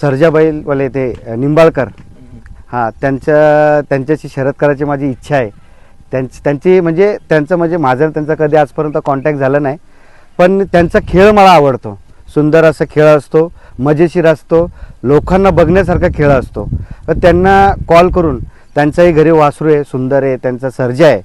सर्जा ते निंबाळकर. हां त्यांच्या त्यांच्याशी शरद करायची माझी इच्छा आहे. त्यांची त्यांची म्हणजे त्यांचं म्हणजे माझं त्यांचा कधी आजपर्यंत कॉन्टॅक्ट झाला नाही. पण त्यांचा खेळ मला आवडतो. सुंदर असा खेळ असतो मजेशीर असतो लोकांना बघण्यासारखा खेळ असतो. तर त्यांना कॉल करून त्यांचाही घरी वासरू आहे सुंदर आहे त्यांचा सर्जा आहे.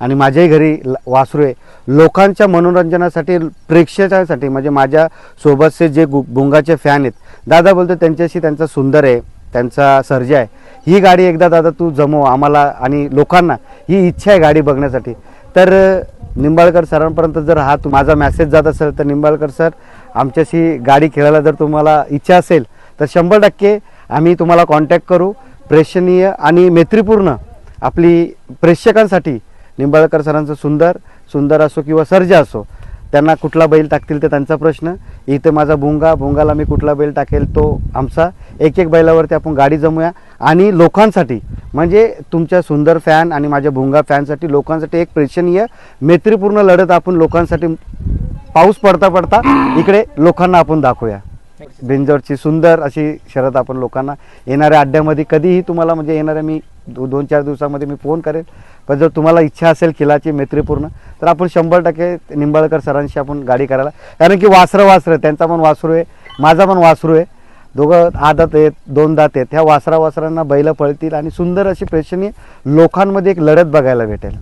आणि माझ्याही घरी ल- वासरू आहे. लोकांच्या मनोरंजनासाठी प्रेक्षकांसाठी म्हणजे माझ्या सोबतचे जे गु गुंगाचे फॅन आहेत दादा बोलतो त्यांच्याशी त्यांचा सुंदर आहे त्यांचा सर्जा आहे. ही गाडी एकदा दादा तू जमव आम्हाला आणि लोकांना. ही इच्छा आहे गाडी बघण्यासाठी. तर निंबाळकर सरांपर्यंत जर हा तू माझा मॅसेज जात असेल तर निंबाळकर सर आमच्याशी गाडी खेळायला जर तुम्हाला इच्छा असेल तर शंभर टक्के आम्ही तुम्हाला कॉन्टॅक्ट करू. प्रेक्षणीय आणि मैत्रीपूर्ण आपली प्रेक्षकांसाठी निंबाळकर सरांचं सुंदर सुंदर असो किंवा सर्ज असो त्यांना कुठला बैल टाकतील ते त्यांचा प्रश्न. इथे माझा भुंगा भुंगाला मी कुठला बैल टाकेल तो आमचा. एक एक बैलावरती आपण गाडी जमूया. आणि लोकांसाठी म्हणजे तुमच्या सुंदर फॅन आणि माझ्या भुंगा फॅनसाठी लोकांसाठी एक प्रेक्षणीय मैत्रीपूर्ण लढत आपण लोकांसाठी पाऊस पडता पडता इकडे लोकांना आपण दाखवूया. बेंजोरची सुंदर अशी शरद आपण लोकांना येणाऱ्या अड्ड्यामध्ये कधीही तुम्हाला म्हणजे येणाऱ्या मी दो दोन चार दिवसामध्ये मी फोन करेल. पण जर तुम्हाला इच्छा असेल खिलाची मैत्रीपूर्ण तर आपण शंभर टक्के निंबाळकर सरांशी आपण गाडी करायला. कारण की वासरं वासरं त्यांचा पण वासरू आहे माझा पण वासरू आहे. दोघं आदत आहेत दोन दात आहेत. ह्या वासरा वासरांना बैलं पळतील आणि सुंदर अशी प्रेक्षणीय लोकांमध्ये एक लढत बघायला भेटेल.